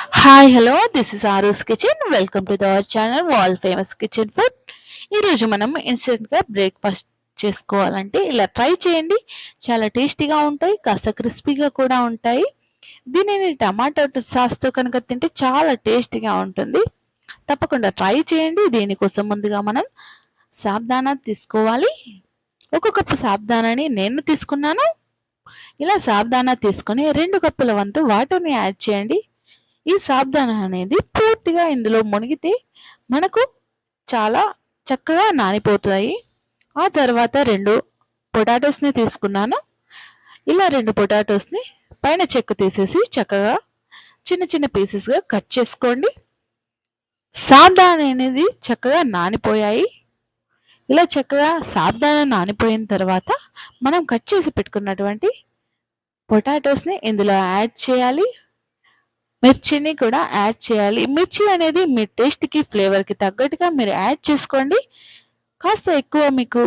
Hi hello this is Aaru's kitchen welcome to our channel wall famous kitchen food ఈరోజు మనం ఇన్స్టెంట్గా breakfast చేసుకోవాలంటే ఇలా ట్రై చేయండి. చాలా టేస్టీగా ఉంటాయి కాస్త క్రిస్పీగా కూడా ఉంటాయి. దీనిని టమాటో సాస్తో కనుక తింటే చాలా టేస్టీగా ఉంటుంది. తప్పకుండా ట్రై చేయండి. దీనికోసం ముందుగా మనం సాబ్దానా తీసుకోవాలి. ఒక కప్పు సాబ్దానాని నేను తీసుకున్నాను. ఇలా సాబ్దానా తీసుకొని రెండు కప్పుల వంతు వాటర్ని యాడ్ చేయండి. ఈ సాబ్దానా అనేది పూర్తిగా ఇందులో మునిగితే మనకు చాలా చక్కగా నానిపోతాయి. ఆ తర్వాత రెండు పొటాటోస్ని తీసుకున్నాను. ఇలా రెండు పొటాటోస్ని పైన చెక్క తీసేసి చక్కగా చిన్న చిన్న పీసెస్గా కట్ చేసుకోండి. సాబ్దానా అనేది చక్కగా నానిపోయాయి. ఇలా చక్కగా సాబ్దానా నానిపోయిన తర్వాత మనం కట్ చేసి పెట్టుకున్నటువంటి పొటాటోస్ని ఇందులో యాడ్ చేయాలి. మిర్చిని కూడా యాడ్ చేయాలి. మిర్చి అనేది మీ టేస్ట్కి ఫ్లేవర్కి తగ్గట్టుగా మీరు యాడ్ చేసుకోండి. కాస్త ఎక్కువ మీకు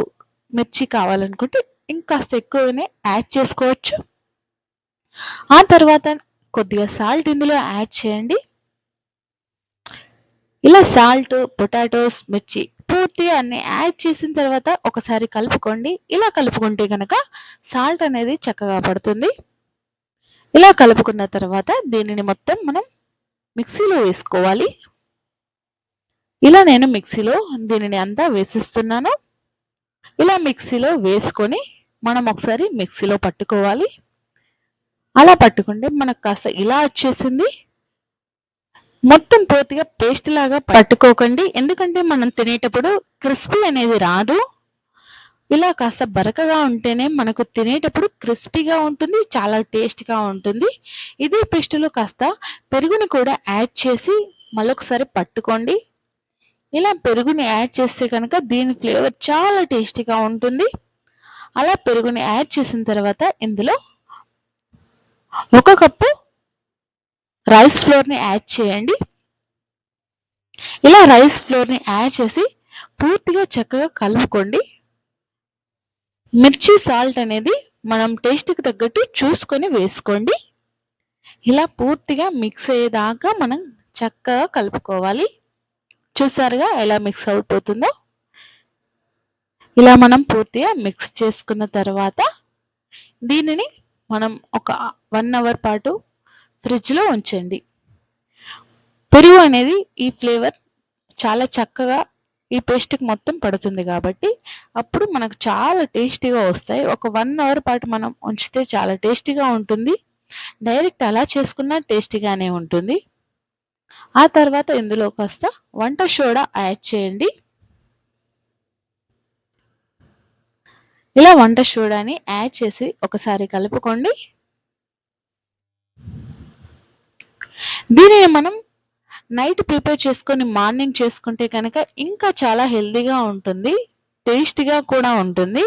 మిర్చి కావాలనుకుంటే ఇంకాస్త ఎక్కువనే యాడ్ చేసుకోవచ్చు. ఆ తర్వాత కొద్దిగా సాల్ట్ ఇందులో యాడ్ చేయండి. ఇలా సాల్ట్ పొటాటోస్ మిర్చి పూర్తిగా అన్ని యాడ్ చేసిన తర్వాత ఒకసారి కలుపుకోండి. ఇలా కలుపుకుంటే కనుక సాల్ట్ అనేది చక్కగా పడుతుంది. ఇలా కలుపుకున్న తర్వాత దీనిని మొత్తం మనం మిక్సీలో వేసుకోవాలి. ఇలా నేను మిక్సీలో దీనిని అంతా వేసిస్తున్నాను. ఇలా మిక్సీలో వేసుకొని మనం ఒకసారి మిక్సీలో పట్టుకోవాలి. అలా పట్టుకుంటే మనకు కాస్త ఇలా వచ్చేసింది. మొత్తం పూర్తిగా పేస్ట్ లాగా పట్టుకోకండి. ఎందుకంటే మనం తినేటప్పుడు క్రిస్పీ అనేది రాదు. ఇలా కాస్త బరకగా ఉంటేనే మనకు తినేటప్పుడు క్రిస్పీగా ఉంటుంది చాలా టేస్ట్గా ఉంటుంది. ఇదే పేస్టులో కాస్త పెరుగుని కూడా యాడ్ చేసి మళ్ళొకసారి పట్టుకోండి. ఇలా పెరుగుని యాడ్ చేస్తే కనుక దీని ఫ్లేవర్ చాలా టేస్టీగా ఉంటుంది. అలా పెరుగుని యాడ్ చేసిన తర్వాత ఇందులో ఒక కప్పు రైస్ ఫ్లోర్ని యాడ్ చేయండి. ఇలా రైస్ ఫ్లోర్ని యాడ్ చేసి పూర్తిగా చక్కగా కలుపుకోండి. మిర్చి సాల్ట్ అనేది మనం టేస్ట్కి తగ్గట్టు చూసుకొని వేసుకోండి. ఇలా పూర్తిగా మిక్స్ అయ్యేదాకా మనం చక్కగా కలుపుకోవాలి. చూసారుగా ఎలా మిక్స్ అయిపోతుందో? ఇలా మనం పూర్తిగా మిక్స్ చేసుకున్న తర్వాత దీనిని మనం ఒక వన్ అవర్ పాటు ఫ్రిడ్జ్లో ఉంచండి. పెరుగు అనేది ఈ ఫ్లేవర్ చాలా చక్కగా ఈ పేస్ట్కి మొత్తం పడుతుంది కాబట్టి అప్పుడు మనకు చాలా టేస్టీగా వస్తాయి. ఒక వన్ అవర్ పాటు మనం ఉంచితే చాలా టేస్టీగా ఉంటుంది. డైరెక్ట్ అలా చేసుకున్నా టేస్టీగానే ఉంటుంది. ఆ తర్వాత ఇందులో కాస్త వంట సోడా యాడ్ చేయండి. ఇలా వంట సోడాని యాడ్ చేసి ఒకసారి కలుపుకోండి. దీనిని మనం నైట్ ప్రిపేర్ చేసుకొని మార్నింగ్ చేసుకుంటే కనుక ఇంకా చాలా హెల్తీగా ఉంటుంది టేస్టీగా కూడా ఉంటుంది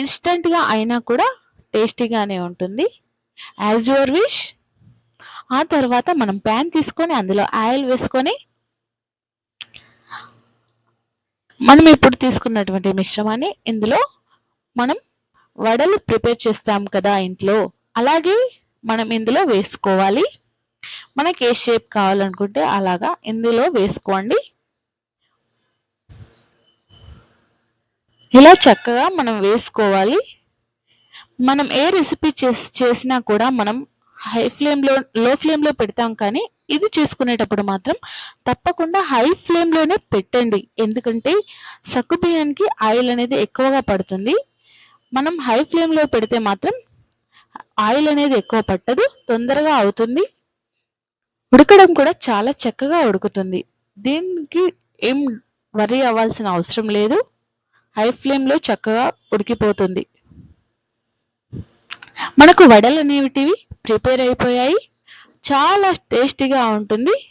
ఇన్స్టెంట్గా అయినా కూడా టేస్టీగానే ఉంటుంది. యాజ్ యువర్ విష్ ఆ తర్వాత మనం ప్యాన్ తీసుకొని అందులో ఆయిల్ వేసుకొని మనం ఇప్పుడు తీసుకున్నటువంటి మిశ్రమాన్ని ఇందులో మనం వడలు ప్రిపేర్ చేస్తాం కదా ఇంట్లో. అలాగే మనం ఇందులో వేసుకోవాలి. మనకి ఏ షేప్ కావాలనుకుంటే అలాగా ఇందులో వేసుకోండి. ఇలా చక్కగా మనం వేసుకోవాలి. మనం ఏ రెసిపీ చేసినా కూడా మనం హై ఫ్లేమ్లో లో ఫ్లేమ్లో పెడతాం కానీ ఇది చేసుకునేటప్పుడు మాత్రం తప్పకుండా హై ఫ్లేమ్లోనే పెట్టండి. ఎందుకంటే సగ్గుబియ్యానికి ఆయిల్ అనేది ఎక్కువగా పడుతుంది. మనం హై ఫ్లేమ్లో పెడితే మాత్రం ఆయిల్ అనేది ఎక్కువ పట్టదు తొందరగా అవుతుంది. ఉడకడం కూడా చాలా చక్కగా ఉడుకుతుంది. దీనికి ఏం వరి అవ్వాల్సిన అవసరం లేదు. హై ఫ్లేమ్లో చక్కగా ఉడికిపోతుంది. మనకు వడలు అనేటివి ప్రిపేర్ అయిపోయాయి. చాలా టేస్టీగా ఉంటుంది.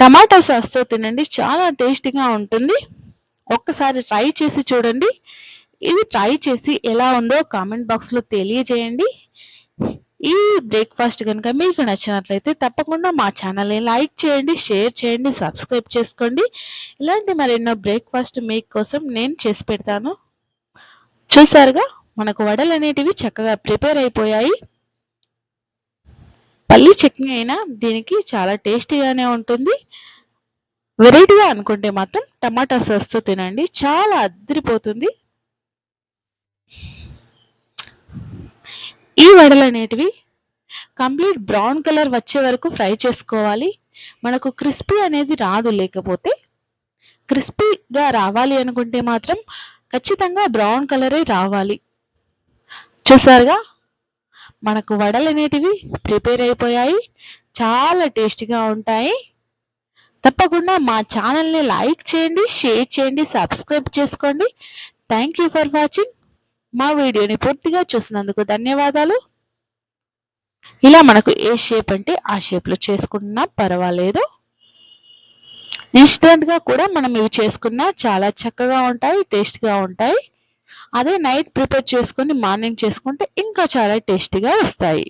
టమాటా సాస్తో తినండి. చాలా టేస్టీగా ఉంటుంది. ఒక్కసారి ట్రై చేసి చూడండి. ఇది ట్రై చేసి ఎలా ఉందో కామెంట్ బాక్స్లో తెలియజేయండి. ఈ బ్రేక్ఫాస్ట్ కనుక మీకు నచ్చినట్లయితే తప్పకుండా మా ఛానల్ని లైక్ చేయండి షేర్ చేయండి సబ్స్క్రైబ్ చేసుకోండి. ఇలాంటి మరెన్నో బ్రేక్ఫాస్ట్ మీకోసం నేను చేసి పెడతాను. చూసారుగా? మనకు వడలు అనేటివి చక్కగా ప్రిపేర్ అయిపోయాయి. పల్లి చట్నీ అయినా దీనికి చాలా టేస్టీగానే ఉంటుంది. వెరైటీగా అనుకుంటే మాత్రం టమాటా సాస్తో తినండి. చాలా అద్దరిపోతుంది ఈ వడలు అనేటివి కంప్లీట్ బ్రౌన్ కలర్ వచ్చే వరకు ఫ్రై చేసుకోవాలి. మనకు క్రిస్పీ అనేది రాదు లేకపోతే క్రిస్పీగా రావాలి అనుకుంటే మాత్రం ఖచ్చితంగా బ్రౌన్ కలరే రావాలి. చూసారుగా? మనకు వడలు అనేటివి ప్రిపేర్ అయిపోయాయి. చాలా టేస్టీగా ఉంటాయి. తప్పకుండా మా ఛానల్ని లైక్ చేయండి షేర్ చేయండి సబ్స్క్రైబ్ చేసుకోండి. Thank you for watching. మా వీడియోని పూర్తిగా చూసినందుకు ధన్యవాదాలు. ఇలా మనకు ఏ షేప్ అంటే ఆ షేప్లో చేసుకున్నా పర్వాలేదు. ఇన్స్టెంట్గా కూడా మనం ఇవి చేసుకున్నా చాలా చక్కగా ఉంటాయి టేస్ట్గా ఉంటాయి. అదే నైట్ ప్రిపేర్ చేసుకొని మార్నింగ్ చేసుకుంటే ఇంకా చాలా టేస్టీగా వస్తాయి.